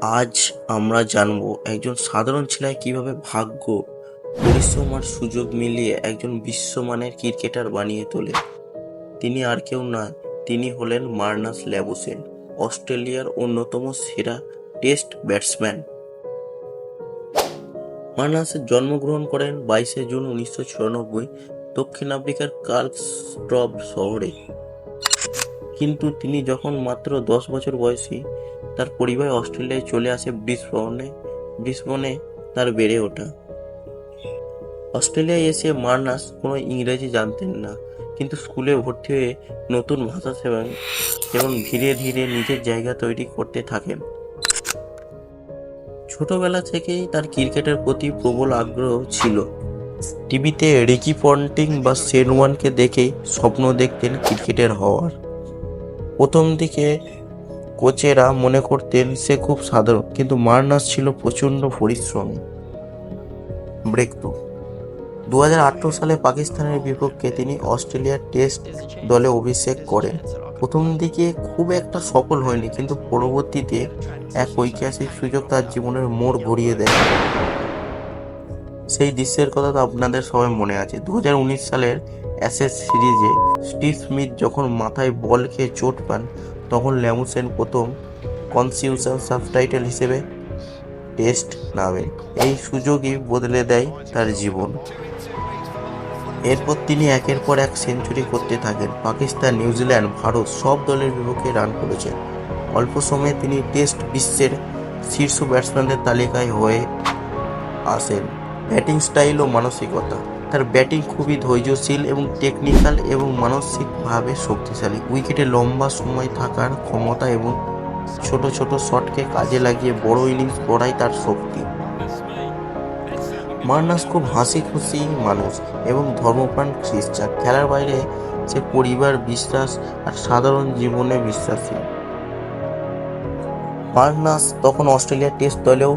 আজ আমরা জানব একজন সাধারণ ছেলে কীভাবে ভাগ্য পরিশ্রম আর সুযোগ মিলিয়ে একজন বিশ্বমানের ক্রিকেটার বানিয়ে তোলে। তিনি আর কেউ নয় তিনি হলেন মার্নাস ল্যাবোসেন, অস্ট্রেলিয়ার অন্যতম সেরা টেস্ট ব্যাটসম্যান। মার্নাস জন্মগ্রহণ করেন বাইশে জুন উনিশশো চুরানব্বই, দক্ষিণ আফ্রিকার কার্লসট্রপ শহরে। কিন্তু তিনি যখন মাত্র দশ বছর বয়সী তার পরিবার অস্ট্রেলিয়ায় চলে আসে ব্রিসবনে ব্রিসবনে তার বেড়ে ওঠা। অস্ট্রেলিয়ায় এসে মার্নাস কোনো ইংরেজি জানতেন না, কিন্তু স্কুলে ভর্তি হয়ে নতুন ভাষা শেখেন এবং ধীরে ধীরে নিজের জায়গা তৈরি করতে থাকেন। ছোটবেলা থেকেই তার ক্রিকেটের প্রতি প্রবল আগ্রহ ছিল। টিভিতে রিকি পন্টিং বা সেন ওয়ানকে দেখেই স্বপ্ন দেখতেন ক্রিকেটের হওয়ার। প্রথম দিকে কোচেরা মনে করতেন সে খুব সাধারণ, কিন্তু মার্নাস ছিল প্রচণ্ড পরিশ্রমী। ব্রেক থ্রু দু সালে পাকিস্তানের বিপক্ষে তিনি অস্ট্রেলিয়ার টেস্ট দলে অভিষেক করেন। প্রথম দিকে খুব একটা সফল হয়নি, কিন্তু পরবর্তীতে এক ঐতিহাসিক সুযোগ তার জীবনের মোড় ঘুরিয়ে দেয়। সেই দৃশ্যের কথা তো আপনাদের সবাই মনে আছে। দু হাজার উনিশ সালের অ্যাশেজ সিরিজে স্টিভ স্মিথ যখন মাথায় বল খেয়ে চোট পান তখন ল্যামুসেন প্রথম কনসিউশন সাবটাইটেল হিসেবে টেস্ট নামে। এই সুযোগই বদলে দেয় তার জীবন। এরপর তিনি একের পর এক সেঞ্চুরি করতে থাকেন। পাকিস্তান, নিউজিল্যান্ড, ভারত সব দলের বিপক্ষে রান করেছেন। অল্প সময়ে তিনি টেস্ট বিশ্বের শীর্ষ ব্যাটসম্যানদের তালিকায় হয়ে আসেন। ব্যাটিং স্টাইল ও মানসিকতা। তার ব্যাটিং খুবই ধৈর্যশীল এবং টেকনিক্যাল এবং মানসিকভাবে শক্তিশালী। উইকেটে লম্বা সময় থাকার ক্ষমতা এবং ছোট ছোট শটকে কাজে লাগিয়ে বড় ইনিংস গড়াই তার শক্তি। মার্নাস খুব হাসি খুশি মানুষ এবং ধর্মপ্রাণ খ্রিস্টান। খেলার বাইরে সে পরিবার, বিশ্বাস আর সাধারণ জীবনে বিশ্বাসী। মার্নাস তখন অস্ট্রেলিয়ার টেস্ট দলেও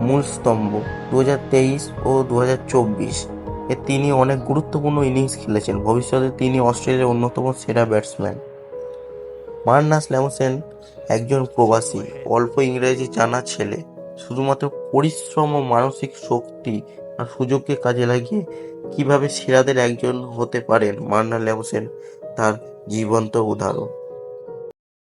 মূল স্তম্ভ। দু হাজার তেইশ ও দু হাজার চব্বিশ। এ তিনি অনেক গুরুত্বপূর্ণ ইনিংস খেলেছেন। ভবিষ্যতে তিনি অস্ট্রেলিয়ার অন্যতম সেরা ব্যাটসম্যান মার্নাস ল্যামসেন একজন প্রবাসী, অল্প ইংরেজি জানা ছেলে। শুধুমাত্র পরিশ্রম ও মানসিক শক্তি আর সুযোগকে কাজে লাগিয়ে কীভাবে সেরাদের একজন হতে পারেন মার্না ল্যামসেন তার জীবন্ত উদাহরণ।